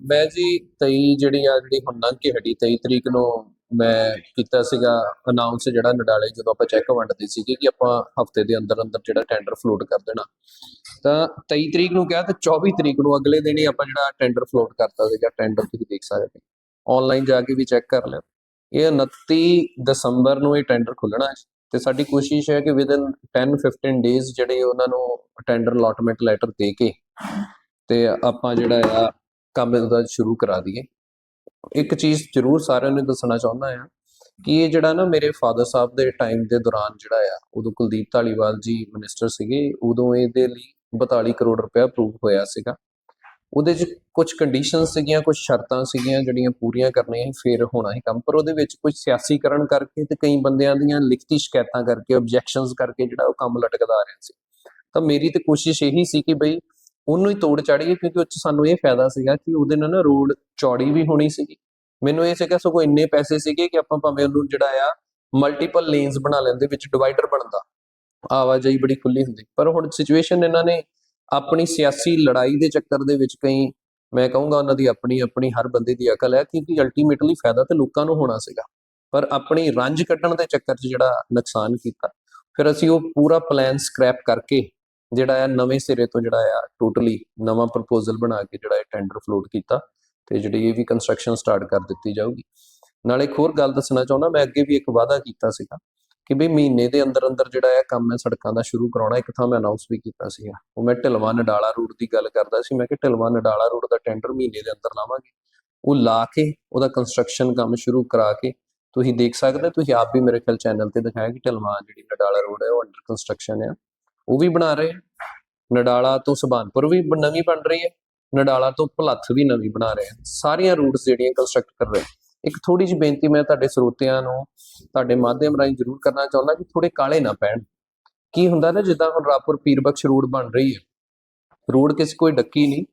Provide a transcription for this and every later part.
ਮੈਂ ਜੀ 23 ਜਿਹੜੀ ਆ ਜਿਹੜੀ ਹੁਣ ਲੰਘ ਕੇ ਹਟੀ 23 ਤਰੀਕ ਨੂੰ ਮੈਂ ਕੀਤਾ ਸੀਗਾ ਅਨਾਉਂਸ ਜਿਹੜਾ ਨਡਾਲੇ ਜਦੋਂ ਆਪਾਂ ਚੈੱਕ ਵੰਡਦੇ ਸੀਗੇ ਕਿ ਆਪਾਂ ਹਫ਼ਤੇ ਦੇ ਅੰਦਰ ਅੰਦਰ ਜਿਹੜਾ ਟੈਂਡਰ ਫਲੋਟ ਕਰ ਦੇਣਾ। ਤਾਂ 23 ਤਰੀਕ ਨੂੰ ਕਿਹਾ ਤੇ 24 ਤਰੀਕ ਨੂੰ ਅਗਲੇ ਦਿਨ ਹੀ ਆਪਾਂ ਜਿਹੜਾ ਟੈਂਡਰ ਫਲੋਟ ਕਰਤਾ ਸੀਗਾ ਟੈਂਡਰ ਤੁਸੀਂ ਦੇਖ ਸਕਦੇ ਆਨਲਾਈਨ ਜਾ ਕੇ ਵੀ ਚੈੱਕ ਕਰ ਲਿਓ ਇਹ 29 ਦਸੰਬਰ ਨੂੰ ਇਹ ਟੈਂਡਰ ਖੁੱਲਣਾ ਹੈ ਤੇ ਸਾਡੀ ਕੋਸ਼ਿਸ਼ ਹੈ ਕਿ ਵਿਦਨ 10 15 ਡੇਜ਼ ਜਿਹੜੇ ਉਹਨਾਂ ਨੂੰ ਟੈਂਡਰ ਅਲਾਟਮੈਂਟ ਲੈਟਰ ਦੇ ਕੇ ਤੇ ਆਪਾਂ ਜਿਹੜਾ ਆ ਕੰਮ ਇਹਦਾ ਸ਼ੁਰੂ ਕਰਾ ਦਈਏ। ਇੱਕ ਚੀਜ਼ ਜ਼ਰੂਰ ਸਾਰਿਆਂ ਨੂੰ ਦੱਸਣਾ ਚਾਹੁੰਦਾ ਆ ਕਿ ਇਹ ਜਿਹੜਾ ਨਾ ਮੇਰੇ ਫਾਦਰ ਸਾਹਿਬ ਦੇ ਟਾਈਮ ਦੇ ਦੌਰਾਨ ਜਿਹੜਾ ਆ, ਉਦੋਂ ਕੁਲਦੀਪ ਢਾਲੀਵਾਲ ਜੀ ਮਿਨਿਸਟਰ ਸੀਗੇ, ਉਦੋਂ ਇਹਦੇ ਲਈ 42 ਕਰੋੜ ਰੁਪਏ ਅਪਰੂਵ ਹੋਇਆ ਸੀਗਾ। ਉਹਦੇ 'ਚ ਕੁਝ ਕੰਡੀਸ਼ਨ ਸੀਗੀਆਂ ਕੁਝ ਸ਼ਰਤਾਂ ਸੀਗੀਆਂ ਜਿਹੜੀਆਂ ਪੂਰੀਆਂ ਕਰਨੀਆਂ ਫਿਰ ਹੋਣਾ ਹੀ ਕੰਮ। ਪਰ ਉਹਦੇ ਵਿੱਚ ਕੁਝ ਸਿਆਸੀਕਰਨ ਕਰਕੇ ਤੇ ਕਈ ਬੰਦਿਆਂ ਦੀਆਂ ਲਿਖਤੀ ਸ਼ਿਕਾਇਤਾਂ ਕਰਕੇ ਆਬਜੈਕਸ਼ਨਸ ਕਰਕੇ ਜਿਹੜਾ ਉਹ ਕੰਮ ਲਟਕਦਾ ਆ ਰਿਹਾ ਸੀ। ਤਾਂ ਮੇਰੀ ਤੇ ਕੋਸ਼ਿਸ਼ ਇਹੀ ਸੀ ਕਿ ਬਈ ਉਹਨੂੰ ਹੀ ਤੋੜ ਚਾੜੀਏ ਕਿਉਂਕਿ ਉਹ 'ਚ ਸਾਨੂੰ ਇਹ ਫਾਇਦਾ ਸੀਗਾ ਕਿ ਉਹਦੇ ਨਾਲ ਨਾ ਰੋਡ ਚੌੜੀ ਵੀ ਹੋਣੀ ਸੀਗੀ। ਮੈਨੂੰ ਇਹ ਸੀਗਾ ਸਗੋਂ ਇੰਨੇ ਪੈਸੇ ਸੀਗੇ ਕਿ ਆਪਾਂ ਭਾਵੇਂ ਉਹਨੂੰ ਜਿਹੜਾ ਆ ਮਲਟੀਪਲ ਲੇਨਸ ਬਣਾ ਲੈਂਦੇ ਵਿੱਚ ਡਿਵਾਈਡਰ ਬਣਦਾ। ਆਵਾਜਾਈ ਬੜੀ ਖੁੱਲੀ ਹੁੰਦੀ। ਪਰ ਹੁਣ ਸਿਚੁਏਸ਼ਨ ਇਹਨਾਂ ਨੇ ਆਪਣੀ ਸਿਆਸੀ ਲੜਾਈ ਦੇ ਚੱਕਰ ਦੇ ਵਿੱਚ ਕਈ ਮੈਂ ਕਹੂੰਗਾ ਉਹਨਾਂ ਦੀ ਆਪਣੀ ਆਪਣੀ ਹਰ ਬੰਦੇ ਦੀ ਅਕਲ ਹੈ ਕਿਉਂਕਿ ਅਲਟੀਮੇਟਲੀ ਫਾਇਦਾ ਤੇ ਲੋਕਾਂ ਨੂੰ ਹੋਣਾ ਸੀਗਾ। ਪਰ ਆਪਣੀ ਰੰਜ ਕੱਢਣ ਦੇ ਚੱਕਰ 'ਚ ਜਿਹੜਾ ਨੁਕਸਾਨ ਕੀਤਾ, ਫਿਰ ਅਸੀਂ ਉਹ ਪੂਰਾ ਪਲਾਨ ਸਕ੍ਰੈਪ ਕਰਕੇ ਜਿਹੜਾ ਆ ਨਵੇਂ ਸਿਰੇ ਤੋਂ ਜਿਹੜਾ ਆ ਟੋਟਲੀ ਨਵਾਂ ਪ੍ਰਪੋਜ਼ਲ ਬਣਾ ਕੇ ਜਿਹੜਾ ਇਹ ਟੈਂਡਰ ਫਲੋਟ ਕੀਤਾ ਤੇ ਜਿਹੜੀ ਇਹ ਵੀ ਕੰਸਟਰਕਸ਼ਨ ਸਟਾਰਟ ਕਰ ਦਿੱਤੀ ਜਾਊਗੀ। ਨਾਲੇ ਇੱਕ ਹੋਰ ਗੱਲ ਦੱਸਣਾ ਚਾਹੁੰਦਾ ਮੈਂ ਅੱਗੇ ਵੀ ਇੱਕ ਵਾਅਦਾ ਕੀਤਾ ਸੀਗਾ ਕਿ ਵੀ ਮਹੀਨੇ ਦੇ ਅੰਦਰ ਅੰਦਰ ਜਿਹੜਾ ਹੈ ਕੰਮ ਹੈ ਸੜਕਾਂ ਦਾ ਸ਼ੁਰੂ ਕਰਾਉਣਾ ਇੱਕ ਥਾਂ ਮੈਂ ਅਨਾਉਂਸ ਵੀ ਕੀਤਾ ਸੀਗਾ। ਉਹ ਮੈਂ ਢਲਵਾ ਨਡਾਲਾ ਰੋਡ ਦੀ ਗੱਲ ਕਰਦਾ ਸੀ ਮੈਂ ਕਿ ਢਲਵਾ ਨਡਾਲਾ ਰੋਡ ਦਾ ਟੈਂਡਰ ਮਹੀਨੇ ਦੇ ਅੰਦਰ ਲਾਵਾਂਗੇ। ਉਹ ਲਾ ਕੇ ਉਹਦਾ ਕੰਸਟਰਕਸ਼ਨ ਕੰਮ ਸ਼ੁਰੂ ਕਰਾ ਕੇ ਤੁਸੀਂ ਦੇਖ ਸਕਦੇ ਹੋ, ਤੁਸੀਂ ਆਪ ਵੀ ਮੇਰੇ ਖਿਆਲ ਚੈਨਲ ਤੇ ਦਿਖਾਇਆ ਕਿ ਢਲਵਾ ਜਿਹੜੀ ਨਡਾਲਾ ਰੋਡ ਹੈ ਉਹ ਅੰਡਰ ਕੰਸਟਰਕਸ਼ਨ ਹੈ ਉਹ ਵੀ ਬਣਾ ਰਹੇ ਆ। ਨਡਾਲਾ ਤੋਂ ਸੁਭਾਨਪੁਰ ਵੀ ਨਵੀਂ ਬਣ ਰਹੀ ਹੈ। ਨਡਾਲਾ ਤੋਂ ਭਲੱਥ ਵੀ ਨਵੀਂ ਬਣਾ ਰਹੇ ਆ। ਸਾਰੀਆਂ ਰੂਟਸ ਜਿਹੜੀਆਂ ਕੰਸਟਰਕਟ ਕਰ ਰਹੇ ਇੱਕ ਥੋੜੀ ਜਿਹੀ ਬੇਨਤੀ ਮੈਂ ਤੁਹਾਡੇ ਸਰੋਤਿਆਂ ਨੂੰ, ਤੁਹਾਡੇ ਮਾਧਿਅਮ ਰਾਹੀਂ ਜ਼ਰੂਰ ਕਰਨਾ ਚਾਹੁੰਦਾ ਕਿ ਥੋੜੇ ਕਾਲੇ ਨਾ ਪੈਣ। ਕੀ ਹੁੰਦਾ ਨਾ, ਜਿੱਦਾਂ ਹੁਣ ਰਾਪੁਰ ਪੀਰਬਖਸ਼ ਰੋਡ ਬਣ ਰਹੀ ਹੈ। ਰੋਡ ਕਿਸੇ ਕੋਈ ਡੱਕੀ ਨਹੀਂ।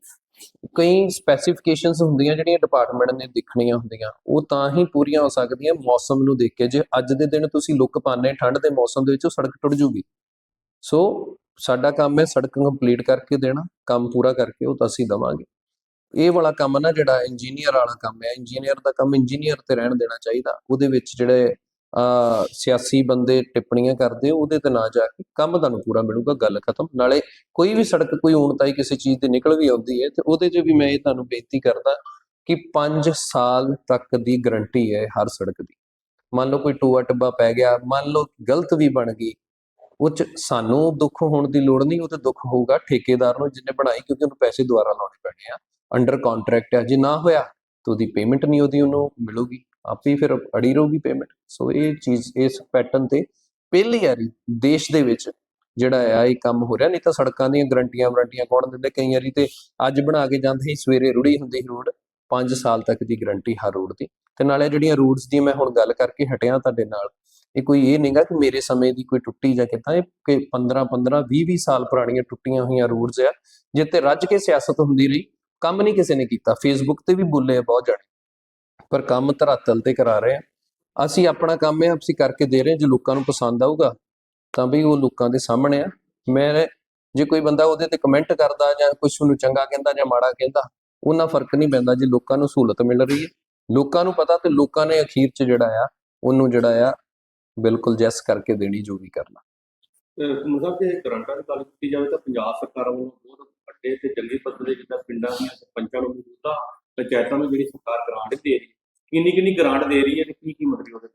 ਕਈ ਸਪੈਸੀਫਿਕੇਸ਼ਨਸ ਹੁੰਦੀਆਂ ਜਿਹੜੀਆਂ ਡਿਪਾਰਟਮੈਂਟ ਨੇ ਦੇਖਣੀਆਂ ਹੁੰਦੀਆਂ, ਉਹ ਤਾਂ ਹੀ ਪੂਰੀਆਂ ਹੋ ਸਕਦੀਆਂ ਮੌਸਮ ਨੂੰ ਦੇਖ ਕੇ। ਜੇ ਅੱਜ ਦੇ ਦਿਨ ਤੁਸੀਂ ਲੁੱਕ ਪਾਣੇ ਠੰਡ ਦੇ ਮੌਸਮ ਦੇ ਵਿੱਚ ਉਹ ਸੜਕ ਟੁੱਟ ਜੂਗੀ। ਸੋ ਸਾਡਾ ਕੰਮ ਹੈ ਸੜਕ ਕੰਪਲੀਟ ਕਰਕੇ ਦੇਣਾ, ਕੰਮ ਪੂਰਾ ਕਰਕੇ ਉਹ ਤਾਂ ਅਸੀਂ ਦਵਾਂਗੇ। ਇਹ ਵਾਲਾ ਕੰਮ ਨਾ ਜਿਹੜਾ ਇੰਜੀਨੀਅਰ ਵਾਲਾ ਕੰਮ ਹੈ ਇੰਜੀਨੀਅਰ ਦਾ ਕੰਮ ਇੰਜੀਨੀਅਰ ਤੇ ਰਹਿਣ ਦੇਣਾ ਚਾਹੀਦਾ। ਉਹਦੇ ਵਿੱਚ ਜਿਹੜੇ ਆ ਸਿਆਸੀ ਬੰਦੇ ਟਿੱਪਣੀਆਂ ਕਰਦੇ, ਉਹਦੇ ਤੇ ਨਾ ਜਾ ਕੇ ਕੰਮ ਤੁਹਾਨੂੰ ਪੂਰਾ ਮਿਲੂਗਾ, ਗੱਲ ਖਤਮ। ਨਾਲੇ ਕੋਈ ਵੀ ਸੜਕ ਕੋਈ ਊਣਤਾਈ ਕਿਸੇ ਚੀਜ਼ ਦੀ ਨਿਕਲ ਵੀ ਆਉਂਦੀ ਹੈ ਤੇ ਉਹਦੇ 'ਚ ਵੀ ਮੈਂ ਇਹ ਤੁਹਾਨੂੰ ਬੇਨਤੀ ਕਰਦਾ ਕਿ 5 ਸਾਲ ਤੱਕ ਦੀ ਗਰੰਟੀ ਹੈ ਹਰ ਸੜਕ ਦੀ। ਮੰਨ ਲਓ ਕੋਈ ਟੂਆ ਟੱਬਾ ਪੈ ਗਿਆ, ਮੰਨ ਲਓ ਗਲਤ ਵੀ ਬਣ ਗਈ ਉਹ 'ਚ ਸਾਨੂੰ ਦੁੱਖ ਹੋਣ ਦੀ ਲੋੜ ਨਹੀਂ, ਉਹ ਤੇ ਦੁੱਖ ਹੋਊਗਾ ਠੇਕੇਦਾਰ ਨੂੰ ਜਿਹਨੇ ਬਣਾਈ ਕਿਉਂਕਿ ਉਹਨੂੰ ਪੈਸੇ ਦੁਬਾਰਾ ਲਾਉਣੇ ਪੈਣੇ ਆ। ਅੰਡਰ ਕੰਟਰੈਕਟ ਹੈ ਜੇ ਨਾ ਹੋਇਆ ਤਾਂ ਉਹਦੀ ਪੇਮੈਂਟ ਨਹੀਂ ਉਹਦੀ ਉਹਨੂੰ ਮਿਲੂਗੀ। ਆਪੇ ਫਿਰ ਅੜੀ ਰਹੂਗੀ ਪੇਮੈਂਟ ਸੋ ਇਹ ਚੀਜ਼, ਇਸ ਪੈਟਰਨ ਤੇ ਪਹਿਲੀ ਵਾਰੀ ਦੇਸ਼ ਦੇ ਵਿੱਚ ਜਿਹੜਾ ਆ, ਇਹ ਕੰਮ ਹੋ ਰਿਹਾ। ਨਹੀਂ ਤਾਂ ਸੜਕਾਂ ਦੀਆਂ ਗਰੰਟੀਆਂ ਵਾਰੰਟੀਆਂ ਕੌਣ ਦਿੰਦੇ? ਕਈ ਵਾਰੀ ਤੇ ਅੱਜ ਬਣਾ ਕੇ ਜਾਂਦੇ ਹੀ ਸਵੇਰੇ ਰੁੜੀ ਹੁੰਦੀ ਸੀ ਰੋਡ। 5 ਸਾਲ ਤੱਕ ਦੀ ਗਰੰਟੀ ਹਰ ਰੋਡ ਦੀ। ਤੇ ਨਾਲੇ ਜਿਹੜੀਆਂ ਰੂਟਸ ਦੀ ਮੈਂ ਹੁਣ ਗੱਲ ਕਰਕੇ ਹਟਿਆ ਤੁਹਾਡੇ ਨਾਲ ਇਹ ਕੋਈ ਇਹ ਨਹੀਂਗਾ ਕਿ ਮੇਰੇ ਸਮੇਂ ਦੀ ਕੋਈ ਟੁੱਟੀ ਜਾਂ ਕਿਤਾ ਇਹ ਕਿ 15 15 20 20 ਸਾਲ ਪੁਰਾਣੀਆਂ ਟੁੱਟੀਆਂ ਹੋਈਆਂ ਰੂਟਸ ਆ ਜਿੱਤੇ ਰੱਜ ਕੇ ਸਿਆਸਤ ਹੁੰਦੀ ਰਹੀ, ਕੰਮ ਨਹੀਂ ਕਿਸੇ ਨੇ ਕੀਤਾ ਫੇਸਬੁੱਕ ਤੇ ਵੀ ਬੋਲੇ ਆ ਬਹੁਤ ਜਾਣੇ ਪਰ ਕੰਮ ਧਰਾਤਲ ਤੇ ਕਰਾ ਰਹੇ ਆ ਅਸੀਂ ਆਪਣਾ ਕੰਮ ਹੈ ਅਸੀਂ ਕਰਕੇ ਦੇ ਰਹੇ ਹਾਂ। ਜੇ ਲੋਕਾਂ ਨੂੰ ਪਸੰਦ ਆਊਗਾ, ਤਾਂ ਵੀ ਉਹ ਲੋਕਾਂ ਦੇ ਸਾਹਮਣੇ ਆ ਮੈਂ ਜੇ ਕੋਈ ਬੰਦਾ ਉਹਦੇ ਤੇ ਕਮੈਂਟ ਕਰਦਾ ਜਾਂ ਕੁਝ ਨੂੰ ਚੰਗਾ ਕਹਿੰਦਾ ਜਾਂ ਮਾੜਾ ਕਹਿੰਦਾ, ਉਹਨਾਂ ਫ਼ਰਕ ਨਹੀਂ ਪੈਂਦਾ, ਜੇ ਲੋਕਾਂ ਨੂੰ ਸਹੂਲਤ ਮਿਲ ਰਹੀ ਹੈ ਲੋਕਾਂ ਨੂੰ ਪਤਾ ਤੇ ਲੋਕਾਂ ਨੇ ਅਖੀਰ 'ਚ ਜਿਹੜਾ ਆ, ਉਹਨੂੰ ਜਿਹੜਾ ਆ ਬਿਲਕੁਲ ਜੈਸ ਕਰਕੇ ਦੇਣੀ ਜੋ ਵੀ ਕਰਨਾ। ਮਤਲਬ ਜੇ ਗਰੰਟਾਂ ਦੀ ਗੱਲ ਕੀਤੀ ਜਾਵੇ ਤਾਂ ਪੰਜਾਬ ਸਰਕਾਰ ਵੱਲੋਂ ਬਹੁਤ ਵੱਡੇ ਤੇ ਚੰਗੇ ਪੱਧਰ ਦੇ ਜਿੱਦਾਂ ਪਿੰਡਾਂ ਦੀਆਂ ਸਰਪੰਚਾਂ ਨੂੰ ਮੌਜੂਦਾ ਪੰਚਾਇਤਾਂ ਨੂੰ ਜਿਹੜੀ ਸਰਕਾਰ ਗ੍ਰਾਂਟ ਦੇ ਰਹੀ ਹੈ ਕਿੰਨੀ ਕਿੰਨੀ ਗ੍ਰਾਂਟ ਦੇ ਰਹੀ ਹੈ ਕੀ ਕੀ ਮਤਲਬ